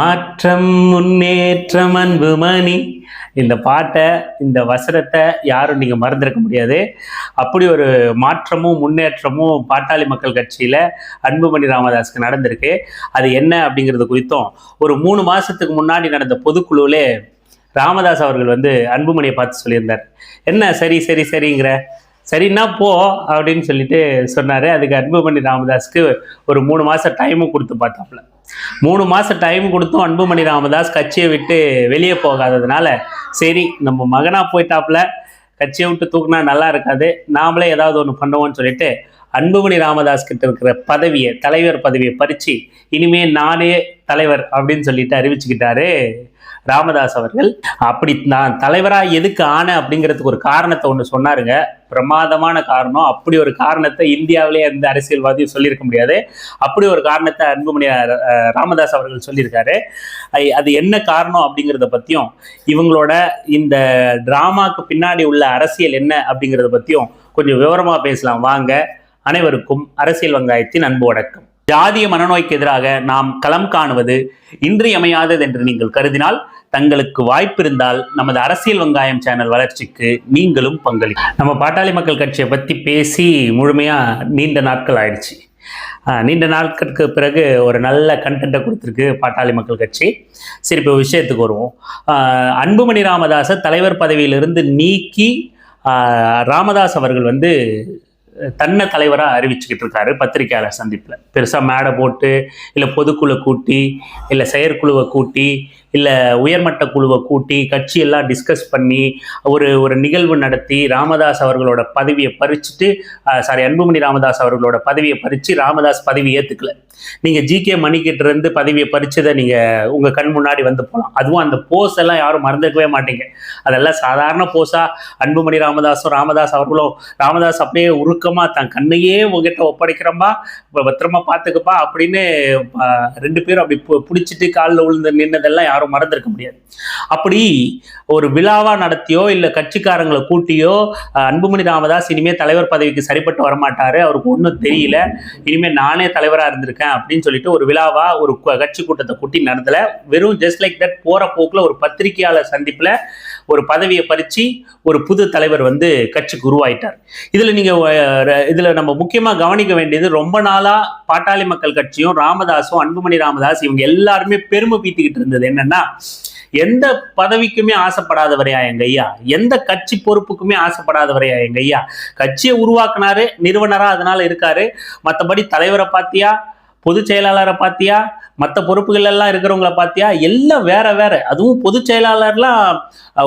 மாற்றம் முன்னேற்றம் அன்புமணி இந்த பாட்டை இந்த வசனத்தை யாரும் நீங்க மறந்திருக்க முடியாது. அப்படி ஒரு மாற்றமும் முன்னேற்றமும் பாட்டாளி மக்கள் கட்சியில அன்புமணி ராமதாஸ்க்கு நடந்திருக்கு. அது என்ன அப்படிங்கிறது குறித்தும் ஒரு மூணு மாசத்துக்கு முன்னாடி நடந்த பொதுக்குழுவிலே ராமதாஸ் அவர்கள் வந்து அன்புமணியை பார்த்து சொல்லியிருந்தார். என்ன சரி சரி சரிங்கிற? சரின்னா போ அப்படின்னு சொல்லிட்டு சொன்னாரு. அதுக்கு அன்புமணி ராமதாஸ்க்கு ஒரு மூணு மாசம் டைமும் கொடுத்து பார்த்தாப்புல. மூணு மாதம் டைம் கொடுத்தும் அன்புமணி ராமதாஸ் கட்சியை விட்டு வெளியே போகாததுனால சரி நம்ம மகனாக போயிட்டாப்புல. கட்சியை விட்டு தூக்குனா நல்லா இருக்காது. நாமளே ஏதாவது ஒன்று பண்ணுவோம்னு சொல்லிட்டு அன்புமணி ராமதாஸ் கிட்ட இருக்கிற பதவியை தலைவர் பதவியை பறித்து இனிமே நானே தலைவர் அப்படின்னு சொல்லிட்டு அறிவிச்சுக்கிட்டாரு ராமதாஸ் அவர்கள் அப்படி நான் தலைவராக எதுக்கு ஆன? அப்படிங்கிறதுக்கு ஒரு காரணத்தை ஒன்று சொன்னாருங்க. பிரமாதமான காரணம். அப்படி ஒரு காரணத்தை இந்தியாவிலே எந்த அரசியல்வாதியும் சொல்லியிருக்க முடியாது. அப்படி ஒரு காரணத்தை அன்புமணி ராமதாஸ் அவர்கள் சொல்லியிருக்காரு. அது என்ன காரணம் அப்படிங்கிறத பற்றியும் இவங்களோட இந்த டிராமாக்கு பின்னாடி உள்ள அரசியல் என்ன அப்படிங்கிறத பற்றியும் கொஞ்சம் விவரமாக பேசலாம். வாங்க அனைவருக்கும் அரசியல் வங்காயத்தின் அன்பு வணக்கம். ஜாதிய மனநோய்க்கு எதிராக நாம் களம் காணுவது இன்றியமையாதது என்று நீங்கள் கருதினால் தங்களுக்கு வாய்ப்பு இருந்தால் நமது அரசியல் வெங்காயம் சேனல் வளர்ச்சிக்கு நீங்களும் பங்களி நம்ம பாட்டாளி மக்கள் கட்சியை பற்றி பேசி முழுமையாக நீண்ட நாட்கள் ஆயிடுச்சு. நீண்ட நாட்களுக்கு பிறகு ஒரு நல்ல கண்டென்ட்டை கொடுத்துருக்கு பாட்டாளி மக்கள் கட்சி. சரி இப்போ விஷயத்துக்கு வருவோம். அன்புமணி ராமதாஸை தலைவர் பதவியிலிருந்து நீக்கி ராமதாஸ் அவர்கள் வந்து தன்னை தலைவராக அறிவிச்சுக்கிட்டு இருக்காரு பத்திரிக்கையாளர் சந்திப்பில். பெருசாக மேடை போட்டு இல்லை பொதுக்குழு கூட்டி இல்லை செயற்குழுவை கூட்டி இல்லை உயர்மட்ட குழுவை கூட்டி கட்சியெல்லாம் டிஸ்கஸ் பண்ணி ஒரு ஒரு நிகழ்வு நடத்தி ராமதாஸ் அவர்களோட பதவியை பறிச்சுட்டு சாரி அன்புமணி ராமதாஸ் அவர்களோட பதவியை பறித்து ராமதாஸ் பதவி ஏற்றுக்கல நீங்கள் ஜிகே மணிக்கிட்ட இருந்து பதவியை பறித்ததை நீங்கள் உங்கள் கண் முன்னாடி வந்து போகலாம் அதுவும் அந்த போஸ் எல்லாம் யாரும் மறந்துக்கவே மாட்டீங்க. அதெல்லாம் சாதாரண போஸாக அன்புமணி ராமதாஸும் ராமதாஸ் அவர்களும் ராமதாஸ் அப்படியே உருக்கமாக தன் கண்ணையே உங்ககிட்ட ஒப்படைக்கிறோம்பா இப்போ பத்திரமா பார்த்துக்கப்பா அப்படின்னு ரெண்டு பேரும் அப்படி பு- பிடிச்சிட்டு காலில் விழுந்து நின்னதெல்லாம் யாரும் மறந்துருக்க முடியாது. அப்படி ஒரு விழாவா நடத்தியோ இல்லை கட்சிக்காரங்களை கூட்டியோ அன்புமணி ராமதாஸ் இனிமே தலைவர் பதவிக்கு சரிப்பட்டு வரமாட்டாரு அவருக்கு ஒன்றும் தெரியல இனிமே நானே தலைவரா இருந்திருக்கேன் அப்படின்னு சொல்லிட்டு ஒரு விழாவா ஒரு கட்சி கூட்டத்தை கூட்டி நடத்தல. வெறும் ஜஸ்ட் லைக் தட் போற போக்குல ஒரு பத்திரிகையாளர் சந்திப்புல ஒரு பதவியை பறித்து ஒரு புது தலைவர் வந்து கட்சிக்கு உருவாயிட்டார். இதில் நீங்கள் இதில் நம்ம முக்கியமாக கவனிக்க வேண்டியது ரொம்ப நாளாக பாட்டாளி மக்கள் கட்சியும் ராமதாஸும் அன்புமணி ராமதாஸ் இவங்க எல்லாருமே பெருமை பீத்திக்கிட்டு இருந்தது என்னன்னா எந்த பதவிக்குமே ஆசைப்படாதவரையா எங்க ஐயா? எந்த கட்சி பொறுப்புக்குமே ஆசைப்படாதவரையா எங்க ஐயா? கட்சியை உருவாக்குனாரு நிறுவனரா அதனால இருக்காரு. மற்றபடி தலைவரை பார்த்தியா பொதுச் செயலாளரை பார்த்தியா மற்ற பொறுப்புகள் எல்லாம் இருக்கிறவங்கள பார்த்தியா எல்லாம் வேற வேற. அதுவும் பொதுச் செயலாளர்லாம்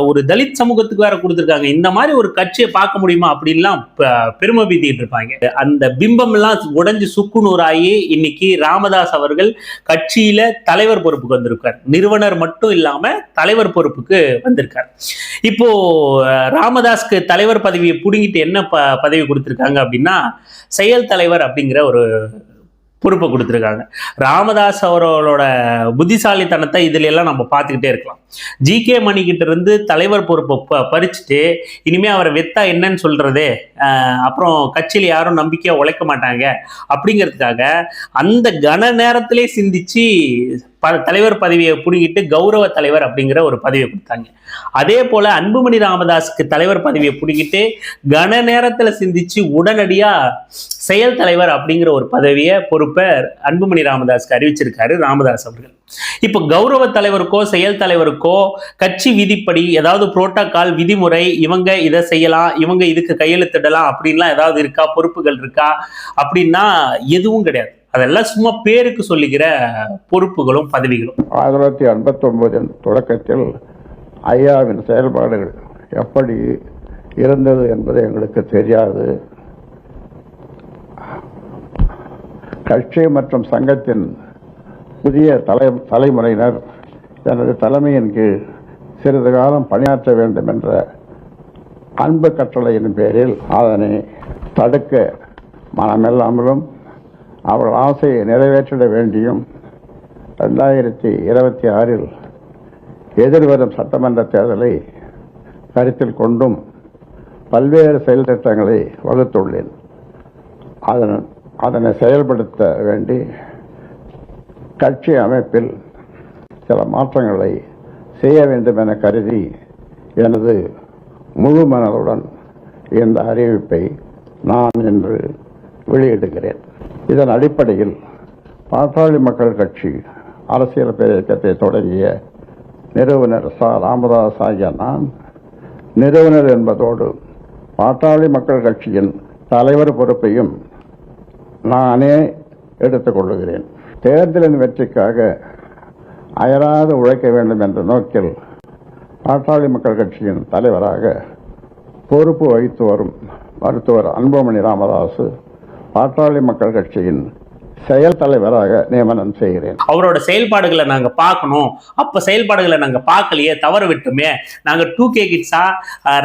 ஒரு தலித் சமூகத்துக்கு வேற கொடுத்துருக்காங்க. இந்த மாதிரி ஒரு கட்சியை பார்க்க முடியுமா? அப்படின்லாம் பெருமை பீத்திட்டு இருப்பாங்க. அந்த பிம்பம் எல்லாம் சுக்கு சுக்குநூறாகி இன்னைக்கு ராமதாஸ் அவர்கள் கட்சியில தலைவர் பொறுப்புக்கு வந்திருக்கார். நிறுவனர் மட்டும் இல்லாம தலைவர் பொறுப்புக்கு வந்திருக்கார். இப்போ ராமதாஸ்க்கு தலைவர் பதவியை புடுங்கிட்டு என்ன ப பதவி கொடுத்துருக்காங்க அப்படின்னா செயல் தலைவர் அப்படிங்கிற ஒரு பொறுப்பை கொடுத்துருக்காங்க. ராமதாஸ் அவர்களோட புத்திசாலித்தனத்தை இதுல எல்லாம் நம்ம பார்த்துக்கிட்டே இருக்கலாம். ஜிகே கே மணிக்கிட்ட இருந்து தலைவர் பொறுப்பை பறிச்சுட்டு இனிமேல் அவரை வெத்தா என்னன்னு சொல்றது அப்புறம் கட்சியில யாரும் நம்பிக்கையா உழைக்க மாட்டாங்க. அப்படிங்கிறதுக்காக அந்த கன நேரத்திலே சிந்திச்சு ப தலைவர் பதவியை புடுங்கிட்டு கௌரவ தலைவர் அப்படிங்கிற ஒரு பதவியை கொடுத்தாங்க. அதே போல அன்புமணி ராமதாஸுக்கு தலைவர் பதவியை பிடிங்கிட்டு கன நேரத்துல சிந்திச்சு உடனடியா செயல் தலைவர் அப்படிங்கிற ஒரு பதவியை பொறுப்பை அன்புமணி ராமதாஸுக்கு அறிவிச்சிருக்காரு ராமதாஸ் அவர்கள். இப்போ கௌரவ தலைவருக்கோ செயல் தலைவருக்கோ கட்சி விதிப்படி ஏதாவது புரோட்டோகால் விதிமுறை இவங்க இதை செய்யலாம் இவங்க இதுக்கு கையெழுத்திடலாம் அப்படின்லாம் ஏதாவது இருக்கா? பொறுப்புகள் இருக்கா? அப்படின்னா எதுவும் கிடையாது. அதெல்லாம் சும்மா பேருக்கு சொல்லுகிற பொறுப்புகளும் பதவிகளும். ஆயிரத்தி தொள்ளாயிரத்தி ஐம்பத்தி ஒன்பதின் தொடக்கத்தில் ஐயாவின் செயல்பாடுகள் எப்படி இருந்தது என்பது எங்களுக்கு தெரியாது. கட்சி மற்றும் சங்கத்தின் புதிய தலை தலைமுறையினர் எனது தலைமையின் கீழ் சிறிது காலம் பணியாற்ற வேண்டும் என்ற அன்பு கட்டளையின் பேரில் அதனை தடுக்க மனமில்லாமலும் அவள் ஆசையை நிறைவேற்றிட வேண்டியும் ரெண்டாயிரத்தி இருபத்தி ஆறில் எதிர்வரும் சட்டமன்ற தேர்தலை கருத்தில் கொண்டும் பல்வேறு செயல் திட்டங்களை வகுத்துள்ளேன். அதன் அதனை செயல்படுத்த வேண்டி கட்சி அமைப்பில் சில மாற்றங்களை செய்ய வேண்டும் என கருதி எனது முழு மனதுடன் இந்த அறிவிப்பை நான் இன்று வெளியிடுகிறேன். இதன் அடிப்படையில் பாட்டாளி மக்கள் கட்சி அரசியல் பேரியக்கத்தை தொடங்கிய நிறுவனர் ச. ராமதாஸ் ஆகிய நான் நிறுவனர் என்பதோடு பாட்டாளி மக்கள் கட்சியின் தலைவர் பொறுப்பையும் நானே எடுத்துக்கொள்ளுகிறேன். தேர்தலின் வெற்றிக்காக அயராது உழைக்க வேண்டும் என்ற நோக்கில் பாட்டாளி மக்கள் கட்சியின் தலைவராக பொறுப்பு வகித்து வரும் மருத்துவர் அன்புமணி ராமதாசு பாட்டாளி மக்கள் கட்சியின் செயல் தலைவராக நியமனம் செய்கிறேன். அவரோட செயல்பாடுகளை நாங்க பார்க்கணும். அப்ப செயல்பாடுகளை நாங்க பார்க்கலையே தவற விட்டுமே. நாங்க டூ கே கிட்ஸா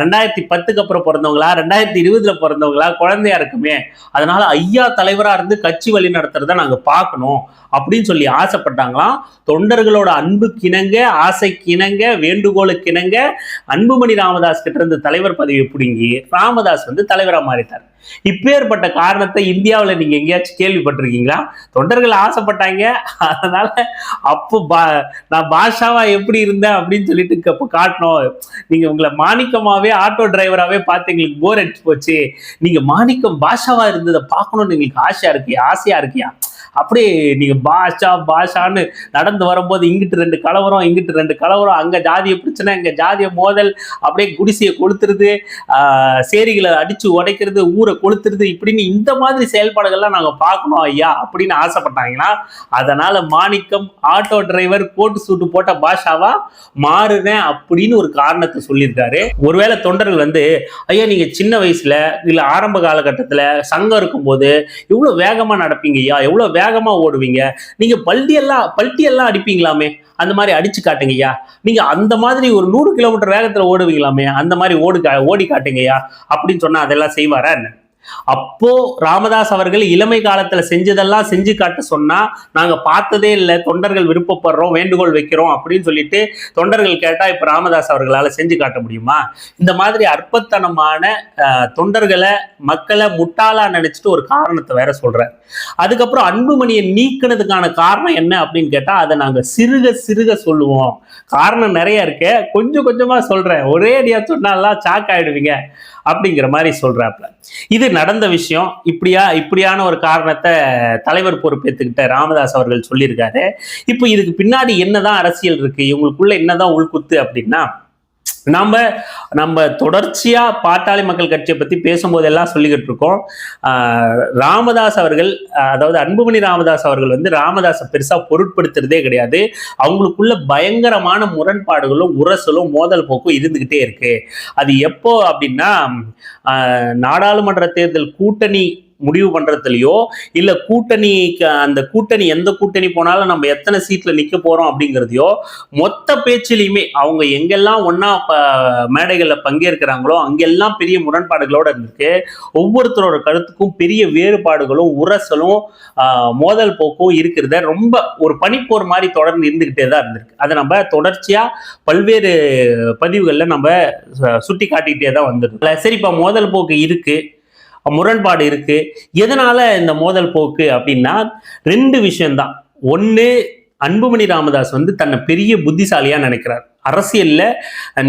ரெண்டாயிரத்தி பத்துக்கு அப்புறம் பிறந்தவங்களா ரெண்டாயிரத்தி இருபதுல பிறந்தவங்களா குழந்தையா இருக்குமே. அதனால ஐயா தலைவரா இருந்து கட்சி வழி நடத்துறத நாங்க பார்க்கணும் அப்படின்னு சொல்லி ஆசைப்பட்டாங்களாம். தொண்டர்களோட அன்புக்கிணங்க ஆசைக்கிணங்க வேண்டுகோளுக்கிணங்க அன்புமணி ராமதாஸ் கிட்ட இருந்து தலைவர் பதவியை பிடுங்கி ராமதாஸ் வந்து தலைவரா மாறிட்டார். இப்பேற்பட்ட காரணத்தை இந்தியாவில் நீங்க எங்கேயாச்சும் கேள்விப்பட்டிருக்கீங்களா? தொண்டர்கள் ஆசைப்பட்டாங்க. அதனால அப்போ பா நான் பாஷாவா எப்படி இருந்தேன் அப்படின்னு சொல்லிட்டு அப்போ காட்டணும். நீங்க உங்களை மாணிக்கமாவே ஆட்டோ டிரைவராகவே பார்த்து எங்களுக்கு போர் அடிச்சு போச்சு. நீங்க மாணிக்கம் பாஷாவா இருந்ததை பார்க்கணும்னு எங்களுக்கு ஆசையா இருக்கியா? ஆசையா இருக்கியா? அப்படியே நீங்க பாஷா பாஷான்னு நடந்து வரும்போது இங்கிட்டு ரெண்டு கலவரம் இங்கிட்டு ரெண்டு கலவரம் அங்க ஜாதிய பிரச்சனை இங்க ஜாதிய மோதல் அப்படியே குடிசையை கொளுத்துறது சேரிகளை அடிச்சு உடைக்கிறது ஊரை கொளுத்துறது இப்படின்னு இந்த மாதிரி செயல்பாடுகள்லாம் நாங்க பார்க்கணும் ஐயா அப்படின்னு ஆசைப்பட்டாங்கன்னா அதனால மாணிக்கம் ஆட்டோ டிரைவர் கோட்டு சூட்டு போட்ட பாஷாவா மாறுறேன் அப்படின்னு ஒரு காரணத்தை சொல்லியிருக்காரு. ஒருவேளை தொண்டர்கள் வந்து ஐயா நீங்க சின்ன வயசுல இல்ல ஆரம்ப காலகட்டத்துல சங்கம் இருக்கும்போது இவ்வளோ வேகமா நடப்பீங்க ஐயா எவ்வளவு வேகமா ஓடுவீங்க. நீங்க பல்டியெல்லாம் பல்ட்டியெல்லாம் அடிப்பீங்களாமே? அந்த மாதிரி அடிச்சு காட்டுங்கய்யா. நீங்க அந்த மாதிரி ஒரு நூறு கிலோமீட்டர் வேகத்துல ஓடுவீங்களாமே? அந்த மாதிரி ஓடு ஓடி காட்டுங்கய்யா அப்படின்னு சொன்னா அதெல்லாம் செய்வாரா என்ன? அப்போ ராமதாஸ் அவர்கள் இளமை காலத்துல செஞ்சதெல்லாம் செஞ்சு காட்ட சொன்னா நாங்க பார்த்ததே இல்லை தொண்டர்கள் விருப்பப்படுறோம் வேண்டுகோள் வைக்கிறோம் அப்படின்னு சொல்லிட்டு தொண்டர்கள் கேட்டா இப்ப ராமதாஸ் அவர்களால செஞ்சு காட்ட முடியுமா? இந்த மாதிரி அற்பத்தனமான அஹ், தொண்டர்களை மக்களை முட்டாளா நினைச்சிட்டு ஒரு காரணத்தை வேற சொல்றேன். அதுக்கப்புறம் அன்புமணியை நீக்கினதுக்கான காரணம் என்ன அப்படின்னு கேட்டா அதை நாங்க சிறுக சிறுக சொல்லுவோம். காரணம் நிறைய இருக்கு கொஞ்சம் கொஞ்சமா சொல்றேன். ஒரே அடியா சொன்னாலாம் சாக் ஆயிடுவீங்க. அப்படிங்கிற மாதிரி சொல்றாப்ல இது நடந்த விஷயம். இப்படியா இப்படியான ஒரு காரணத்தை தலைவர் பொறுப்பேற்றுக்கிட்ட ராமதாஸ் அவர்கள் சொல்லியிருக்காரு. இப்போ இதுக்கு பின்னாடி என்னதான் அரசியல் இருக்கு? இவங்களுக்குள்ள என்னதான் உள்குத்து அப்படின்னா நம்ம நம்ம தொடர்ச்சியா பாட்டாளி மக்கள் கட்சியை பத்தி பேசும்போதெல்லாம் சொல்லிக்கிட்டு இருக்கோம். ராமதாஸ் அவர்கள் அதாவது அன்புமணி ராமதாஸ் அவர்கள் வந்து ராமதாஸை பெருசா பொருட்படுத்துறதே கிடையாது. அவங்களுக்குள்ள பயங்கரமான முரண்பாடுகளும் உரசலும் மோதல் போக்கும் இருந்துகிட்டே இருக்கு. அது எப்போ அப்படின்னா நாடாளுமன்ற தேர்தல் கூட்டணி முடிவு பண்றதுலயோ இல்ல கூட்டணி அந்த கூட்டணி எந்த கூட்டணி போனாலும் நம்ம எத்தனை சீட்ல நிக்க போறோம் அப்படிங்கிறதையோ மொத்த பேச்சிலையுமே அவங்க எங்கெல்லாம் ஒன்னா மேடைகள்ல பங்கேற்கிறாங்களோ அங்கெல்லாம் பெரிய முரண்பாடுகளோட இருந்திருக்கு. ஒவ்வொருத்தரோட கருத்துக்கும் பெரிய வேறுபாடுகளும் உரசலும் மோதல் போக்கும் இருக்கிறத ரொம்ப ஒரு பனிப்போர் மாதிரி தொடர்ந்து இருந்துகிட்டே தான் இருந்திருக்கு. அதை நம்ம தொடர்ச்சியா பல்வேறு பதிவுகள்ல நம்ம சுட்டி காட்டிக்கிட்டே தான் வந்துருக்கு சரிப்பா மோதல் போக்கு இருக்கு. முரண்பாடு இருக்கு. எதனால இந்த மோதல் போக்கு அப்படின்னா ரெண்டு விஷயம்தான். ஒன்று அன்புமணி ராமதாஸ் வந்து தன்னை பெரிய புத்திசாலியாக நினைக்கிறார். அரசியல்ல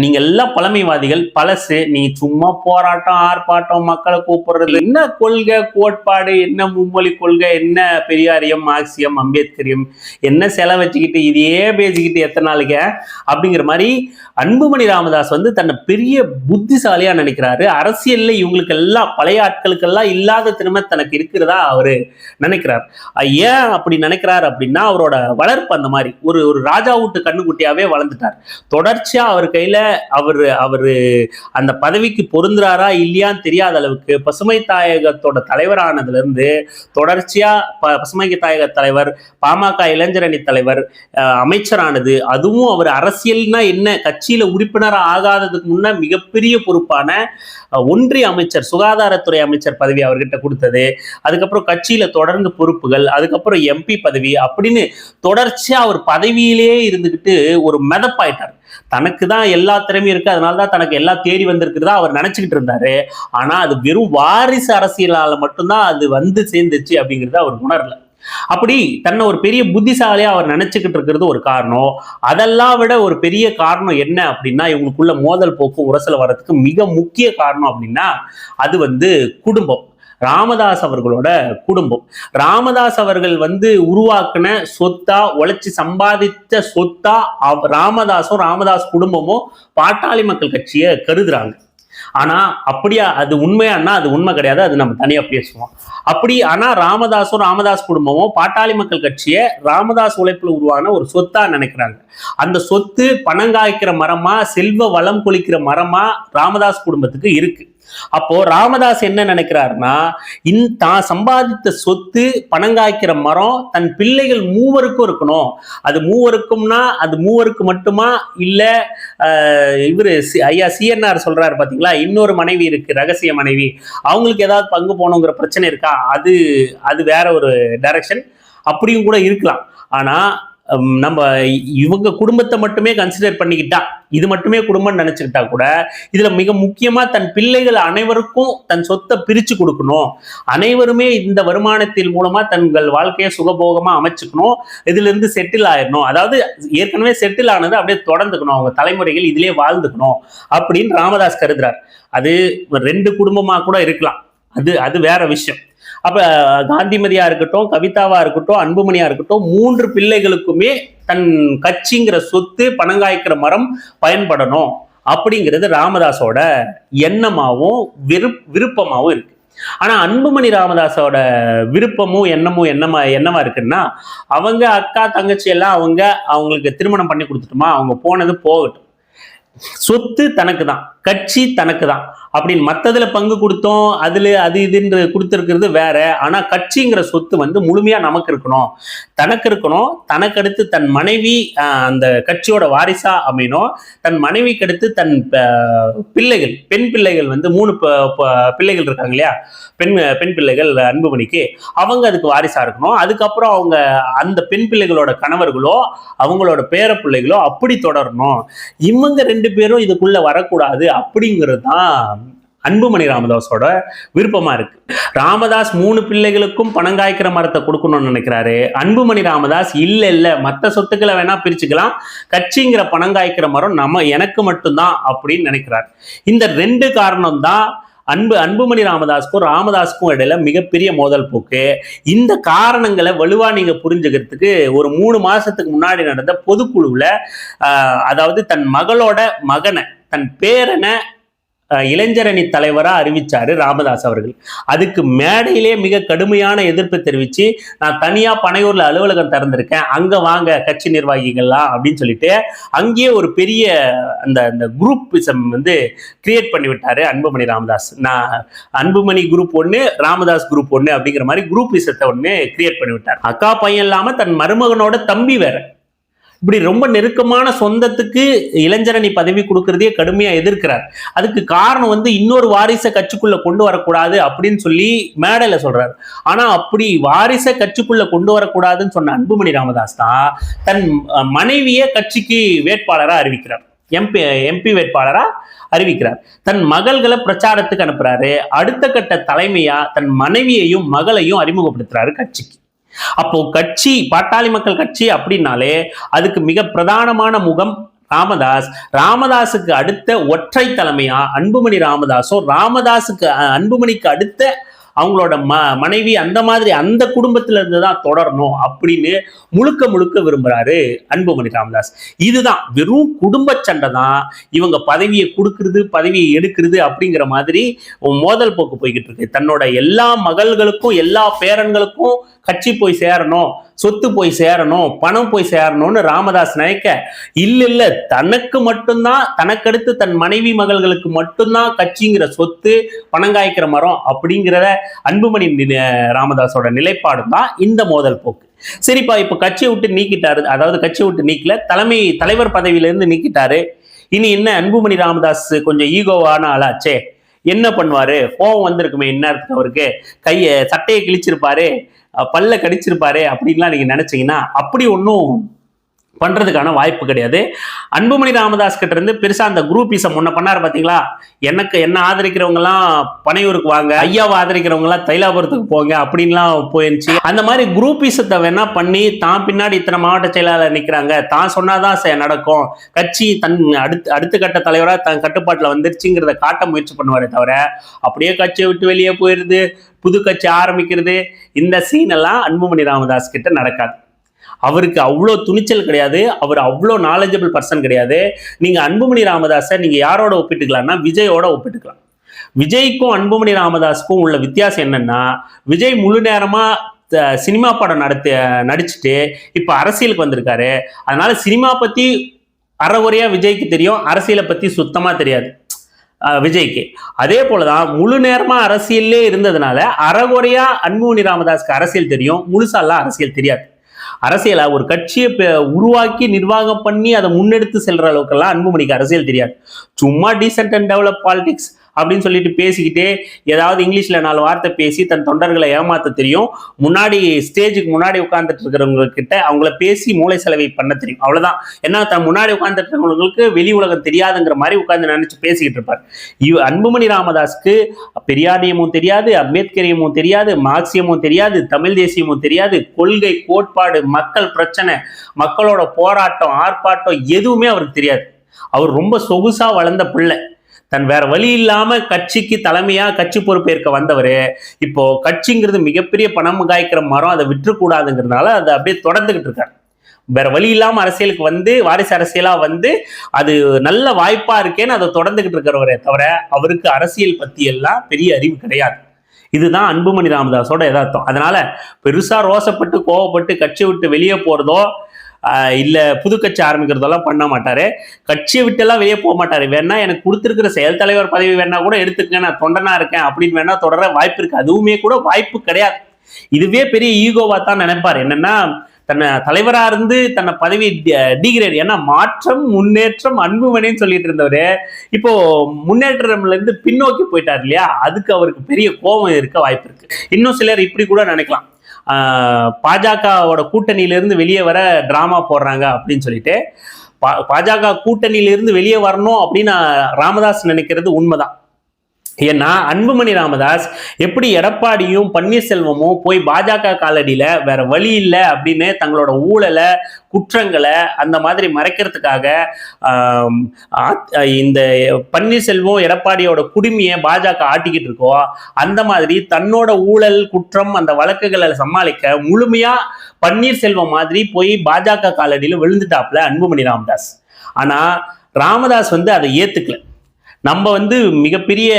நீங்க எல்லாம் பழமைவாதிகள் பழசு நீ சும்மா போராட்டம் ஆர்ப்பாட்டம் மக்களை கூப்பிடுறது. என்ன கொள்கை கோட்பாடு என்ன மும்மொழி கொள்கை என்ன பெரியாரியம் மார்க்சியம் அம்பேத்கரியம் என்ன செலவு வச்சுக்கிட்டு இதையே பேசிக்கிட்டு எத்தனை நாளைக்கு அப்படிங்கிற மாதிரி அன்புமணி ராமதாஸ் வந்து தன்னை பெரிய புத்திசாலியா நினைக்கிறாரு. அரசியல்ல இவங்களுக்கு எல்லாம் பழைய ஆட்களுக்கெல்லாம் இல்லாத திறமை தனக்கு இருக்கிறதா அவரு நினைக்கிறார். ஏன் அப்படி நினைக்கிறார் அப்படின்னா அவரோட வளர்ப்பு அந்த மாதிரி. ஒரு ஒரு ராஜா வீட்டு கண்ணுக்குட்டியாவே வளர்ந்துட்டார். தொடர்ச்சியா அவர் கையில அவர் அவரு அந்த பதவிக்கு பொருந்துறாரா இல்லையான்னு தெரியாத அளவுக்கு பசுமை தாயகத்தோட தலைவரானதுல இருந்து தொடர்ச்சியா ப- பசுமை தாயக தலைவர் பாமக இளைஞரணி தலைவர் அமைச்சரானது. அதுவும் அவர் அரசியல்னா என்ன? கட்சியில உறுப்பினராக ஆகாததுக்கு முன்ன மிகப்பெரிய பொறுப்பான ஒன்றிய அமைச்சர் சுகாதாரத்துறை அமைச்சர் பதவி அவர்கிட்ட கொடுத்தது. அதுக்கப்புறம் கட்சியில தொடர்ந்து பொறுப்புகள் அதுக்கப்புறம் எம்பி பதவி அப்படின்னு தொடர்ச்சியா அவர் பதவியிலேயே இருந்துகிட்டு ஒரு மெதப்பாயிட்டார். தனக்கு தான் எல்லா திறமையும் இருக்கு அதனால தான் தனக்கு எல்லாம் தேடி வந்திருக்கிறதா அவர் நினைச்சுக்கிட்டு இருந்தாரு. ஆனா அது வெறும் வாரிசு அரசியலால மட்டும்தான் அது வந்து சேர்ந்துச்சு அப்படிங்கிறத அவர் உணரல. அப்படி தன்னை ஒரு பெரிய புத்திசாலியா அவர் நினைச்சுக்கிட்டு இருக்கிறது ஒரு காரணம். அதெல்லாம் விட ஒரு பெரிய காரணம் என்ன அப்படின்னா இவங்களுக்குள்ள மோதல் போக்கு உரசல் வர்றதுக்கு மிக முக்கிய காரணம் அப்படின்னா அது வந்து குடும்பம். ராமதாஸ் அவர்களோட குடும்பம். ராமதாஸ் அவர்கள் வந்து உருவாக்குன சொத்தா உழைச்சி சம்பாதித்த சொத்தா அவ- ராமதாஸும் ராமதாஸ் குடும்பமும் பாட்டாளி மக்கள் கட்சியை கருதுறாங்க. ஆனா அப்படியா அது உண்மையானா அது உண்மை கிடையாது அது நம்ம தனியா பேசுவோம். அப்படி ஆனா ராமதாஸும் ராமதாஸ் குடும்பமும் பாட்டாளி மக்கள் கட்சியை ராமதாஸ் உழைப்புல உருவான ஒரு சொத்தா நினைக்கிறாங்க. அந்த சொத்து பணங்காய்க்கிற மரமா செல்வ வளம் கொளிக்கிற மரமா ராமதாஸ் குடும்பத்துக்கு இருக்கு. அப்போ ராமதாஸ் என்ன நினைக்கிறாருன்னா இன் தான் சம்பாதித்த சொத்து பணங்காய்க்கிற மரம் தன் பிள்ளைகள் மூவருக்கும் இருக்கணும். அது மூவருக்கும்னா அது மூவருக்கு மட்டுமா? இல்ல ஆஹ், இவரு சி- ஐயா சிஎன்ஆர் சொல்றாரு பாத்தீங்களா? இன்னொரு மனைவி இருக்கு ரகசிய மனைவி. அவங்களுக்கு ஏதாவது பங்கு போகணுங்கிற பிரச்சனை இருக்கா? அது அது வேற ஒரு டைரக்ஷன் அப்படியும் கூட இருக்கலாம். ஆனா நம்ம இவங்க குடும்பத்தை மட்டுமே கன்சிடர் பண்ணிக்கிட்டா இது மட்டுமே குடும்பம் நினைச்சுக்கிட்டா கூட இதுல மிக முக்கியமா தன் பிள்ளைகள் அனைவருக்கும் தன் சொத்தை பிரிச்சு கொடுக்கணும். அனைவருமே இந்த வருமானத்தின் மூலமா தங்கள் வாழ்க்கையை சுகபோகமா அமைச்சுக்கணும். இதுல இருந்து செட்டில் ஆயிடணும். அதாவது ஏற்கனவே செட்டில் ஆனது அப்படியே தொடர்ந்துக்கணும். அவங்க தலைமுறைகள் இதிலே வாழ்ந்துக்கணும் அப்படின்னு ராமதாஸ் கருதுறார். அது ரெண்டு குடும்பமா கூட இருக்கலாம். அது அது வேற விஷயம். அப்ப காந்திமதியா இருக்கட்டும் கவிதாவா இருக்கட்டும் அன்புமணியா இருக்கட்டும் மூன்று பிள்ளைகளுக்குமே தன் கட்சிங்கிற சொத்து பணங்காய்க்கிற மரம் பயன்படணும் அப்படிங்கிறது ராமதாஸோட எண்ணமாகவும் விருப் விருப்பமாகவும் இருக்கு. ஆனா அன்புமணி ராமதாஸோட விருப்பமும் எண்ணமும் என்னமா என்னவா இருக்குன்னா அவங்க அக்கா தங்கச்சி எல்லாம் அவங்க அவங்களுக்கு திருமணம் பண்ணி கொடுத்துட்டுமா அவங்க போனது போகட்டும். சொத்து தனக்கு தான் கட்சி தனக்கு தான் அப்படின்னு மற்றதில் பங்கு கொடுத்தோம் அதில் அது இதுன்னு கொடுத்துருக்கிறது வேற. ஆனால் கட்சிங்கிற சொத்து வந்து முழுமையாக நமக்கு இருக்கணும். தனக்கு இருக்கணும் தனக்கு அடுத்து தன் மனைவி அந்த கட்சியோட வாரிசா அமையணும். தன் மனைவிக்கு அடுத்து தன் பிள்ளைகள் பெண் பிள்ளைகள் வந்து மூணு ப- ப- பிள்ளைகள் இருக்காங்க இல்லையா? பெண் பெண் பிள்ளைகள் அன்புமணிக்கு. அவங்க அதுக்கு வாரிசாக இருக்கணும். அதுக்கப்புறம் அவங்க அந்த பெண் பிள்ளைகளோட கணவர்களோ அவங்களோட பேர பிள்ளைகளோ அப்படி தொடரணும். இவங்க ரெண்டு பேரும் இதுக்குள்ளே வரக்கூடாது. அப்படிங்கிறது தான் அன்புமணி ராமதாஸோட விருப்பமா இருக்கு. ராமதாஸ் மூணு பிள்ளைகளுக்கும் பணம் காய்க்கிற மரத்தை கொடுக்கணும்னு நினைக்கிறாரு. அன்புமணி ராமதாஸ் இல்ல இல்ல. மற்ற சொத்துக்களை வேணா பிரிச்சுக்கலாம். கட்சிங்கிற பணம் காய்க்கிற மரம் நம்ம எனக்கு மட்டும்தான் அப்படின்னு நினைக்கிறார். இந்த ரெண்டு காரணம் தான் அன்பு அன்புமணி ராமதாஸ்க்கும் ராமதாஸ்க்கும் இடையில மிகப்பெரிய மோதல் போக்கு. இந்த காரணங்களை வலுவா நீங்க புரிஞ்சுக்கிறதுக்கு ஒரு மூணு மாசத்துக்கு முன்னாடி நடந்த பொதுக்குழுவுல ஆஹ், அதாவது தன் மகளோட மகனை தன் பேரனை இளைஞரணி தலைவராக அறிவிச்சாரு ராமதாஸ் அவர்கள். அதுக்கு மேடையிலே மிக கடுமையான எதிர்ப்பு தெரிவித்து நான் தனியாக பனையூரில் அலுவலகம் திறந்திருக்கேன் அங்கே வாங்க கட்சி நிர்வாகிகள்லாம் அப்படின்னு சொல்லிட்டு அங்கேயே ஒரு பெரிய அந்த அந்த குரூப்பிசம் வந்து கிரியேட் பண்ணி விட்டாரு அன்புமணி ராமதாஸ். நான் அன்புமணி குரூப் ஒன்று ராமதாஸ் குரூப் ஒன்று அப்படிங்கிற மாதிரி குரூப் விஷயத்தை ஒன்று கிரியேட் பண்ணி விட்டார். அக்கா பையன் இல்லாமல் தன் மருமகனோட தம்பி வேற. இப்படி ரொம்ப நெருக்கமான சொந்தத்துக்கு இளைஞரணி பதவி கொடுக்கறதையே கடுமையா எதிர்க்கிறார். அதுக்கு காரணம் வந்து இன்னொரு வாரிசை கட்சிக்குள்ள கொண்டு வரக்கூடாது அப்படின்னு சொல்லி மேடையில சொல்றாரு. ஆனா அப்படி வாரிசை கட்சிக்குள்ள கொண்டு வரக்கூடாதுன்னு சொன்ன அன்புமணி ராமதாஸ் தான் தன் மனைவியே மனைவியை கட்சிக்கு வேட்பாளரா அறிவிக்கிறார். எம்பி எம்பி வேட்பாளரா அறிவிக்கிறார். தன் மகள்களை பிரச்சாரத்துக்கு அனுப்புறாரு. அடுத்த கட்ட தலைமையா தன் மனைவியையும் மகளையும் அறிமுகப்படுத்துறாரு கட்சிக்கு. அப்போ கட்சி பாட்டாளி மக்கள் கட்சி அப்படின்னாலே அதுக்கு மிக பிரதானமான முகம் ராமதாஸ். ராமதாஸுக்கு அடுத்த ஒற்றை தலைமையா அன்புமணி ராமதாஸோ ராமதாஸுக்கு அன்புமணிக்கு அடுத்த அவங்களோட ம மனைவி அந்த மாதிரி அந்த குடும்பத்துல இருந்து தான் தொடரணும் அப்படின்னு முழுக்க முழுக்க விரும்புறாரு அன்புமணி ராமதாஸ். இதுதான் வெறும் குடும்ப சண்டை தான். இவங்க பதவியை கொடுக்கறது பதவியை எடுக்கிறது அப்படிங்கிற மாதிரி மோதல் போக்கு போய்கிட்டு இருக்கு. தன்னோட எல்லா மகள்களுக்கும் எல்லா பேரன்களுக்கும் கட்சி போய் சேரணும் சொத்து போய் சேரணும் பணம் போய் சேரணும்னு ராமதாஸ் நினைக்க இல்ல இல்ல தனக்கு மட்டும்தான் தனக்கடுத்து தன் மனைவி மகள்களுக்கு மட்டும்தான் கட்சிங்கிற சொத்து பணங்காய்க்கிற மரம் அப்படிங்கிறத அன்புமணி நி- ராமதாஸோட நிலைப்பாடும் தான் இந்த மோதல் போக்கு. சரிப்பா இப்ப கட்சியை விட்டு நீக்கிட்டாரு அதாவது கட்சியை விட்டு நீக்கல தலைமை தலைவர் பதவியிலிருந்து நீக்கிட்டாரு. இனி என்ன அன்புமணி ராமதாஸ் கொஞ்சம் ஈகோவான ஆளாச்சே. என்ன பண்ணுவாரு? கோவம் வந்திருக்குமே இந்நேரத்துக்கு அவருக்கு? கையை சட்டையை கிழிச்சிருப்பாரு. பல்ல கடிச்சிருப்பாரு அப்படின்லாம் நீங்க நினைச்சீங்கன்னா அப்படி ஒன்றும் பண்ணுறதுக்கான வாய்ப்பு கிடையாது. அன்புமணி ராமதாஸ் கிட்ட இருந்து பெருசா அந்த குரூப்பிசம் முன்ன பண்ணாரு பார்த்தீங்களா எனக்கு என்ன ஆதரிக்கிறவங்கலாம் பனையூருக்கு வாங்க ஐயாவை ஆதரிக்கிறவங்கலாம் தைலாபுரத்துக்கு போங்க அப்படின்லாம் போயிருந்துச்சு. அந்த மாதிரி குரூப்பிசத்தை வேணா பண்ணி தான் பின்னாடி இத்தனை மாவட்ட செயலாளர் நிற்கிறாங்க தான் சொன்னாதான் நடக்கும். கட்சி தன் அடுத்து அடுத்த கட்ட தலைவராக தன் கட்டுப்பாட்டில் வந்துருச்சுங்கிறத காட்ட முயற்சி பண்ணுவாரே தவிர அப்படியே கட்சியை விட்டு வெளியே போயிடுது புது கட்சி ஆரம்பிக்கிறது. இந்த சீன் எல்லாம் அன்புமணி ராமதாஸ் கிட்ட நடக்காது. அவருக்கு அவ்வளோ துணிச்சல் கிடையாது. அவர் அவ்வளோ நாலேஜபிள் பர்சன் கிடையாது. நீங்கள் அன்புமணி ராமதாஸை நீங்கள் யாரோட ஒப்பிட்டுக்கலாம்னா விஜயோட ஒப்பிட்டுக்கலாம். விஜய்க்கும் அன்புமணி ராமதாஸுக்கும் உள்ள வித்தியாசம் என்னன்னா விஜய் முழு நேரமாக த- சினிமா படம் நடத்தி நடிச்சுட்டு இப்போ அரசியலுக்கு வந்திருக்காரு. அதனால சினிமா பற்றி அறகுறையாக விஜய்க்கு தெரியும் அரசியலை பற்றி சுத்தமாக தெரியாது விஜய்க்கு. அதே போலதான் முழு நேரமாக அரசியல்லே இருந்ததுனால அறகுறையாக அன்புமணி ராமதாஸ்க்கு அரசியல் தெரியும் முழுசாலாம் அரசியல் தெரியாது. அரசியலா ஒரு கட்சியை உருவாக்கி நிர்வாகம் பண்ணி அதை முன்னெடுத்து செல்ற அளவுக்கெல்லாம் அன்புமணிக்கு அரசியல் தெரியாது. சும்மா டீசென்ட் அண்ட் டெவலப் பாலிடிக்ஸ் அப்படின்னு சொல்லிட்டு பேசிக்கிட்டே ஏதாவது இங்கிலீஷில் நாலு வார்த்தை பேசி தன் தொண்டர்களை ஏமாத்த தெரியும். முன்னாடி ஸ்டேஜுக்கு முன்னாடி உட்காந்துட்டு இருக்கிறவங்க கிட்ட அவங்கள பேசி மூளை செலவை பண்ண தெரியும். அவ்வளோதான் ஏன்னா தன் முன்னாடி உட்காந்துட்டு இருக்கிறவங்களுக்கு வெளி உலகம் தெரியாதுங்கிற மாதிரி உட்காந்து நினச்சி பேசிக்கிட்டு இருப்பார். இவ் அன்புமணி ராமதாஸ்க்கு பெரியாரியமும் தெரியாது அம்பேத்கரியமும் தெரியாது மார்க்சியமும் தெரியாது தமிழ் தேசியமும் தெரியாது. கொள்கை கோட்பாடு மக்கள் பிரச்சனை மக்களோட போராட்டம் ஆர்ப்பாட்டம் எதுவுமே அவருக்கு தெரியாது. அவர் ரொம்ப சொகுசா வளர்ந்த பிள்ளை. தன் வேற வழி இல்லாம கட்சிக்கு தலைமையா கட்சி பொறுப்பேற்க வந்தவர் இப்போ கட்சிங்கிறது மிகப்பெரிய பணம் காய்க்கிற மரம் அதை விட்டுறக்கூடாதுங்கிறதுனால அதை அப்படியே தொடர்ந்துகிட்டு இருக்காரு. வேற வழி இல்லாம அரசியலுக்கு வந்து வாரிசு அரசியலா வந்து அது நல்ல வாய்ப்பா இருக்கேன்னு அதை தொடர்ந்துகிட்டு இருக்கிறவரே தவிர அவருக்கு அரசியல் பத்தி எல்லாம் பெரிய அறிவு கிடையாது. இதுதான் அன்புமணி ராமதாஸோட யதார்த்தம் அதனால பெருசா ரோசப்பட்டு கோவப்பட்டு கட்சியை விட்டு வெளியே போறதோ இல்லை புது கட்சி ஆரம்பிக்கிறதெல்லாம் பண்ண மாட்டார். கட்சியை விட்டெல்லாம் வெளியே போக மாட்டார். வேணா எனக்கு கொடுத்துருக்கிற செயல் தலைவர் பதவி வேணா கூட எடுத்துக்கங்க நான் தொண்டனாக இருக்கேன் அப்படின்னு வேணா தொடர வாய்ப்பு இருக்குது அதுவுமே கூட வாய்ப்பு கிடையாது. இதுவே பெரிய ஈகோவாக தான் நினைப்பார். என்னன்னா தன்னை தலைவராக இருந்து தன்னை பதவி டிகிரேட் ஏன்னா மாற்றம் முன்னேற்றம் அன்புமணின்னு சொல்லிட்டு இருந்தவர் இப்போ முன்னேற்றம்ல இருந்து பின்னோக்கி போயிட்டார் இல்லையா? அதுக்கு அவருக்கு பெரிய கோபம் இருக்க வாய்ப்பு இருக்கு. இன்னும் சிலர் இப்படி கூட நினைக்கலாம். பாஜகவோட கூட்டணியிலிருந்து வெளியே வர ட்ராமா போடுறாங்க அப்படின்னு சொல்லிட்டு பா- பாஜக கூட்டணியிலிருந்து வெளியே வரணும் அப்படின்னு ராமதாஸ் நினைக்கிறது உண்மைதான். ஏன்னா அன்புமணி ராமதாஸ் எப்படி எடப்பாடியும் பன்னீர்செல்வமும் போய் பாஜக காலடியில் வேற வழி இல்லை அப்படின்னு தங்களோட ஊழலை குற்றங்களை அந்த மாதிரி மறைக்கிறதுக்காக இந்த பன்னீர்செல்வம் எடப்பாடியோட குடுமையை பாஜக ஆட்டிக்கிட்டு இருக்கோ அந்த மாதிரி தன்னோட ஊழல் குற்றம் அந்த வழக்குகளை சமாளிக்க முழுமையா பன்னீர்செல்வம் மாதிரி போய் பாஜக காலடியில் விழுந்துட்டாப்ல அன்புமணி ராமதாஸ். ஆனா ராமதாஸ் வந்து அதை ஏத்துக்கல. நம்ம வந்து மிகப்பெரிய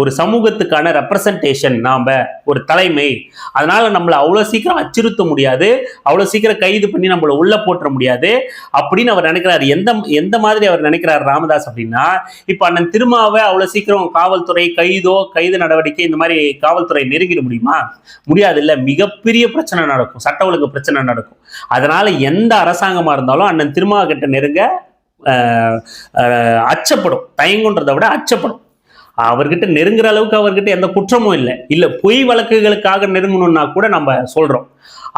ஒரு சமூகத்துக்கான ரெப்ரசன்டேஷன் நாம் ஒரு தலைமை. அதனால் நம்மளை அவ்வளோ சீக்கிரம் அச்சுறுத்த முடியாது. அவ்வளோ சீக்கிரம் கைது பண்ணி நம்மளை உள்ளே போட்டுற முடியாது. அப்படின்னு அவர் நினைக்கிறாரு. எந்த எந்த மாதிரி அவர் நினைக்கிறார் ராமதாஸ் அப்படின்னா இப்போ அண்ணன் திருமாவை அவ்வளோ சீக்கிரம் காவல்துறை கைதோ கைது நடவடிக்கை இந்த மாதிரி காவல்துறை நெருங்கிட முடியுமா? முடியாது இல்லை மிகப்பெரிய பிரச்சனை நடக்கும். சட்ட ஒழுங்கு பிரச்சனை நடக்கும். அதனால் எந்த அரசாங்கமாக இருந்தாலும் அண்ணன் திருமாவை கிட்ட நெருங்க அச்சப்படும். தயங்குன்றதை விட அச்சப்படும். அவர்கிட்ட நெருங்குற அளவுக்கு அவர்கிட்ட எந்த குற்றமும் இல்லை. இல்லை பொய் வழக்குகளுக்காக நெருங்கணும்னா கூட நம்ம சொல்கிறோம்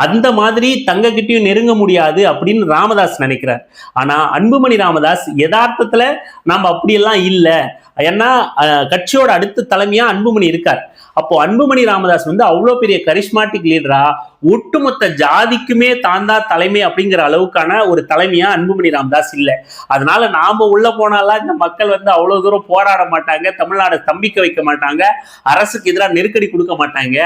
அந்த மாதிரி தங்ககிட்டயும் நெருங்க முடியாது அப்படின்னு ராமதாஸ் நினைக்கிறார். ஆனா அன்புமணி ராமதாஸ் யதார்த்தத்துல நாம அப்படியெல்லாம் இல்லை. ஏன்னா கட்சியோட அடுத்த தலைமையா அன்புமணி இருக்கார். அப்போ அன்புமணி ராமதாஸ் வந்து அவ்வளோ பெரிய கரிஷ்மாட்டிக் லீடரா ஒட்டுமொத்த ஜாதிக்குமே தாந்தா தலைமை அப்படிங்கிற அளவுக்கான ஒரு தலைமையா அன்புமணி ராமதாஸ் இல்லை. அதனால நாம உள்ள போனாலாம் இந்த மக்கள் வந்து அவ்வளவு தூரம் போராட மாட்டாங்க தமிழ்நாடு ஸ்தம்பிக்க வைக்க மாட்டாங்க அரசுக்கு எதிராக நெருக்கடி கொடுக்க மாட்டாங்க.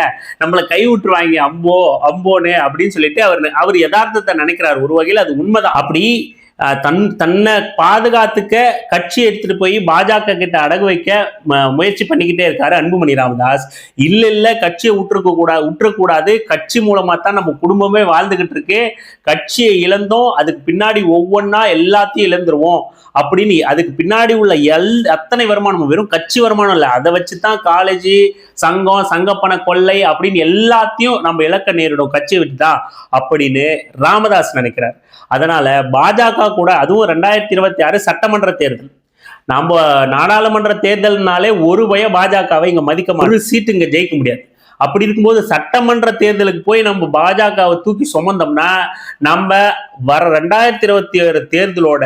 நம்மளை கை விட்டுருவாங்க அம்போ அம்போ போனேன் அப்படின்னு சொல்லிட்டு அவர் அவர் யதார்த்தத்தை நினைக்கிறார். ஒரு வகையில் அது உண்மைதான். அப்படி தன் தன்னை பாதுகாத்துக்க கட்சி எடுத்துட்டு போய் பாஜக கிட்ட அடகு வைக்க ம- முயற்சி பண்ணிக்கிட்டே இருக்காரு அன்புமணி ராமதாஸ். இல்ல இல்ல கட்சியை விட்டுருக்க கூடாது விட்டுறக்கூடாது கட்சி மூலமா தான் நம்ம குடும்பமே வாழ்ந்துகிட்டு இருக்கு. கட்சியை இழந்தோம் அதுக்கு பின்னாடி ஒவ்வொன்றா எல்லாத்தையும் இழந்துருவோம். அப்படின்னு அதுக்கு பின்னாடி உள்ள எல் அத்தனை வருமானம் வெறும் கட்சி வருமானம் இல்லை. அதை வச்சு தான் காலேஜ் சங்கம் சங்கப்பண கொள்ளை அப்படின்னு எல்லாத்தையும் நம்ம இழக்க நேரிடும். கட்சியை விட்டு தான் அப்படின்னு ராமதாஸ் நினைக்கிறார். அதனால் பாஜக கூட அதுவும் ரெண்டாயிரத்தி இருபத்தி ஆறு சட்டமன்ற தேர்தல் நம்ம நாடாளுமன்ற தேர்தல்னாலே ஒரு பய பாஜகவை இங்கே மதிக்க மாட்டோம். ஒரு சீட்டு இங்கே ஜெயிக்க முடியாது அப்படி இருக்கும்போது சட்டமன்ற தேர்தலுக்கு போய் நம்ம பாஜகவை தூக்கி சுமந்தோம்னா நம்ம வர ரெண்டாயிரத்தி இருபத்தி ஏழு தேர்தலோட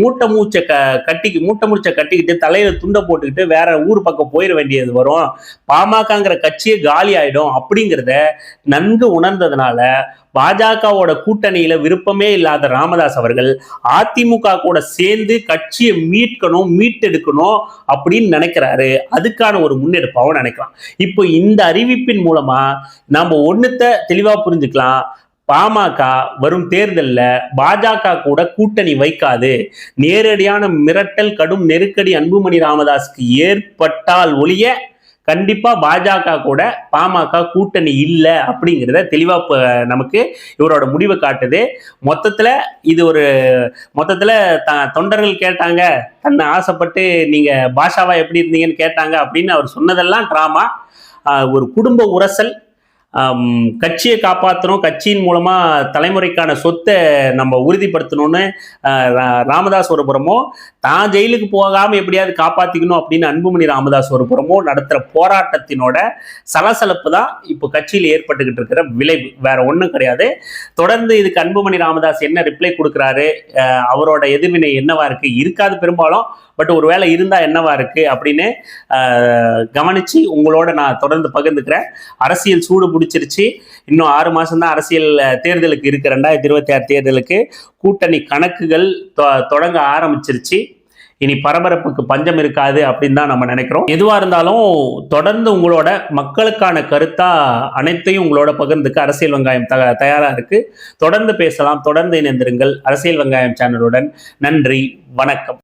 மூட்டை மூச்சை க கட்டிக்கு மூட்டை மூச்சை கட்டிக்கிட்டு தலையில துண்டை போட்டுக்கிட்டு வேற ஊர் பக்கம் போயிட வேண்டியது வரும். பாமகங்கிற கட்சியே காலி ஆயிடும் அப்படிங்கிறத நன்கு உணர்ந்ததுனால பாஜகவோட கூட்டணியில விருப்பமே இல்லாத ராமதாஸ் அவர்கள் அதிமுக கூட சேர்ந்து கட்சியை மீட்கணும் மீட்டெடுக்கணும் அப்படின்னு நினைக்கிறாரு. அதுக்கான ஒரு முன்னெடுப்பாகவும் நினைக்கலாம். இப்போ இந்த அறிவிப்பின் மூலமா நம்ம ஒன்றுத்த தெளிவா புரிஞ்சுக்கலாம். பாமக வரும் தேர்தலில் பாஜக கூட கூட்டணி வைக்காது. நேரடியான மிரட்டல் கடும் நெருக்கடி அன்புமணி ராமதாஸ்க்கு ஏற்பட்டால் ஒழிய கண்டிப்பா பாஜக கூட பாமக கூட்டணி இல்லை அப்படிங்கிறத தெளிவா நமக்கு இவரோட முடிவை காட்டுது. மொத்தத்துல இது ஒரு மொத்தத்துல த தொண்டர்கள் கேட்டாங்க. தன்னை ஆசைப்பட்டு நீங்க பாஷாவா எப்படி இருந்தீங்கன்னு கேட்டாங்க அப்படின்னு அவர் சொன்னதெல்லாம் ட்ராமா ஒரு குடும்ப உரசல் கட்சியை காப்பாற்றணும் கட்சியின் மூலமாக தலைமுறைக்கான சொத்தை நம்ம உறுதிப்படுத்தணும்னு ரா- ராமதாஸ் ஒரு புறமோ தான் ஜெயிலுக்கு போகாமல் எப்படியாவது காப்பாற்றிக்கணும் அப்படின்னு அன்புமணி ராமதாஸ் ஒரு புறமோ போராட்டத்தினோட சலசலப்பு தான் இப்போ கட்சியில் ஏற்பட்டுக்கிட்டு இருக்கிற விளைவு. வேற ஒன்றும் கிடையாது. தொடர்ந்து இதுக்கு அன்புமணி ராமதாஸ் என்ன ரிப்ளை கொடுக்குறாரு அவரோட எதிர்வினை என்னவா இருக்குது இருக்காது பெரும்பாலும். பட் ஒருவேளை இருந்தால் என்னவா இருக்குது அப்படின்னு கவனித்து கவனிச்சு உங்களோட நான் தொடர்ந்து பகிர்ந்துக்கிறேன். அரசியல் சூடு பிடிச்சிருச்சு. இன்னும் ஆறு மாதம்தான் அரசியல் தேர்தலுக்கு இருக்குது ரெண்டாயிரத்தி இருபத்தி ஆறு தேர்தலுக்கு கூட்டணி கணக்குகள் தொ- தொடங்க ஆரம்பிச்சிருச்சு. இனி பரபரப்புக்கு பஞ்சம் இருக்காது அப்படின்னு தான் நம்ம நினைக்கிறோம். எதுவாக இருந்தாலும் தொடர்ந்து உங்களோட மக்களுக்கான கருத்தா அனைத்தையும் உங்களோட பகிர்ந்துக்கு அரசியல் வெங்காயம் த தயாராக இருக்குது தொடர்ந்து பேசலாம். தொடர்ந்து இணைந்திருங்கள். அரசியல் வெங்காயம் சேனலுடன். நன்றி. வணக்கம்.